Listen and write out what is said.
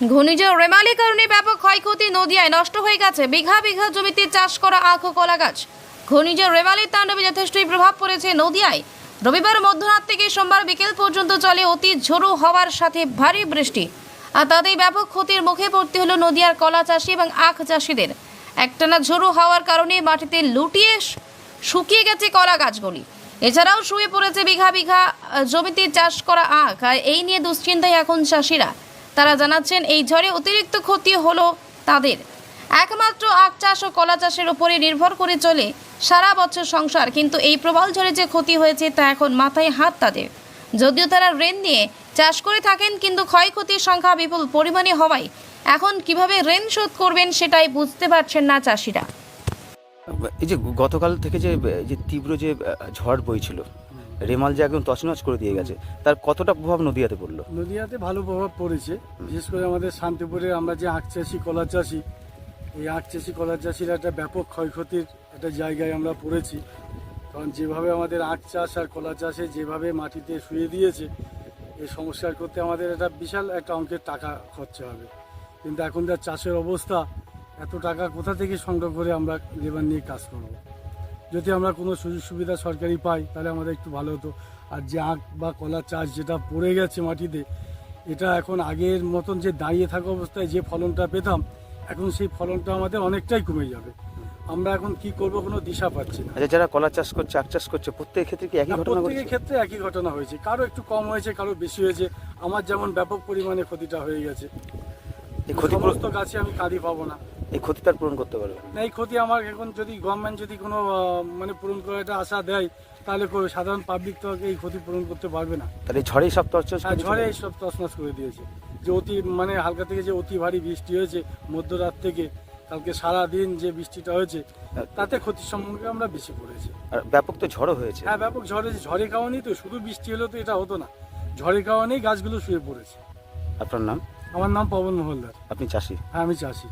ঘূর্ণিঝড় রেমালি কারণে ব্যাপক ক্ষয়ক্ষতি নদিয়ায় নষ্ট হয়ে গেছে বিঘা বিঘা জমিতে চাষ করা আখ ও কলা গাছ। ঘূর্ণিঝড় রেমালির তাণ্ডবে যথেষ্টই প্রভাব পড়েছে নদিয়ায়। রবিবার মধ্যরাত থেকে সোমবার বিকেল পর্যন্ত চলে অতি ঝোড়ো হওয়ার সাথে ভারী বৃষ্টি। আর তাতেই ব্যাপক ক্ষতির মুখে পড়তে হলো নদিয়ার কলা চাষি এবং আখ চাষিদের। একটানা ঝোড়ো হওয়ার কারণে মাটিতে লুটিয়ে শুকিয়ে গেছে কলা গাছগুলি। এছাড়াও শুয়ে পড়েছে বিঘা বিঘা জমিতে চাষ করা আখ। আর এই নিয়ে দুশ্চিন্তায় এখন চাষিরা। তারা জানাচ্ছেন, এই ঝড়ে অতিরিক্ত ক্ষতি হলো তাদের। একমাত্র আখ চাষ ও কলা চাষের উপরে নির্ভর করে চলে সারা বছর সংসার, কিন্তু এই প্রবল ঝড়ে যে ক্ষতি হয়েছে তা এখন মাথায় হাত তাদের। যদিও তারা ঋণ নিয়ে চাষ করে থাকেন, কিন্তু ক্ষয়ক্ষতির সংখ্যা বিপুল পরিমাণে হওয়ায় এখন কীভাবে ঋণ শোধ করবেন সেটাই বুঝতে পারছেন না চাষিরা। এই যে গতকাল থেকে যে যে তীব্র যে ঝড় বইছিল রেমাল যে একদম তছনছ করে দিয়ে গেছে, তার কতটা প্রভাব নদীয়াতে পড়ল? নদীয়াতে ভালো প্রভাব পড়েছে, বিশেষ করে আমাদের শান্তিপুরে আমরা যে আখ চাষি, কলা চাষি, এই আখ চাষি, কলা চাষির একটা ব্যাপক ক্ষয়ক্ষতির একটা জায়গায় আমরা পড়েছি। কারণ যেভাবে আমাদের আখ চাষ আর কলা চাষে যেভাবে মাটিতে শুয়ে দিয়েছে এই সংস্কার করতে আমাদের একটা বিশাল একটা অঙ্কের টাকা খরচা হবে। কিন্তু এখন যা চাষের অবস্থা, এত টাকা কোথা থেকে সংগ্রহ করে আমরা লেবার নিয়ে কাজ করব? যদি আমরা কোনো সুযোগ সুবিধা সরকারি পাই তাহলে আমাদের একটু ভালো হতো। আর যে আখ বা কলা চাষ যেটা পড়ে গেছে মাটিতে এটা এখন আগের মতন যে দাঁড়িয়ে থাকা অবস্থায় যে ফলনটা পেতাম এখন সেই ফলনটা আমাদের অনেকটাই কমে যাবে। আমরা এখন কি করব কোনো দিশা পাচ্ছি না। আচ্ছা যারা কলা চাষ করছে আখ চাষ করছে প্রত্যেক ক্ষেত্রে কি একই ঘটনা প্রত্যেকের ক্ষেত্রে একই ঘটনা হয়েছে। কারও একটু কম হয়েছে কারও বেশি হয়েছে। আমার যেমন ব্যাপক পরিমাণে ক্ষতিটা হয়ে গেছে। এই ক্ষতিপূরণ সমস্ত গাছে আমি কাঁদি পাবো না। এই ক্ষতিটার পূরণ করতে পারবে না। এই ক্ষতি আমার এখন যদি গভর্নমেন্ট যদি কোনো মানে পূরণ করার একটা আশা দেয় তাহলে সাধারণ পাবলিক তো এই ক্ষতি পূরণ করতে পারবে না। তাহলে ঝড়েই সব তছনছ হ্যাঁ ঝড়ে এই সব তছনছ করে দিয়েছে। যে অতি মানে হালকা থেকে যে অতি ভারী বৃষ্টি হয়েছে মধ্যরাত থেকে কালকে সারা দিন যে বৃষ্টিটা হয়েছে তাতে ক্ষতির সম্মুখে আমরা বেশি পড়েছি। আর ব্যাপক তো ঝড়ও হয়েছে। হ্যাঁ ব্যাপক ঝড়ে ঝড়ের কারণেই তো শুধু বৃষ্টি হলে তো এটা হতো না। ঝড়ের কারণেই গাছগুলো শুয়ে পড়েছে। আপনার নাম? আমার নাম পবন মহলদার। আপনি চাষি? হ্যাঁ আমি চাষি।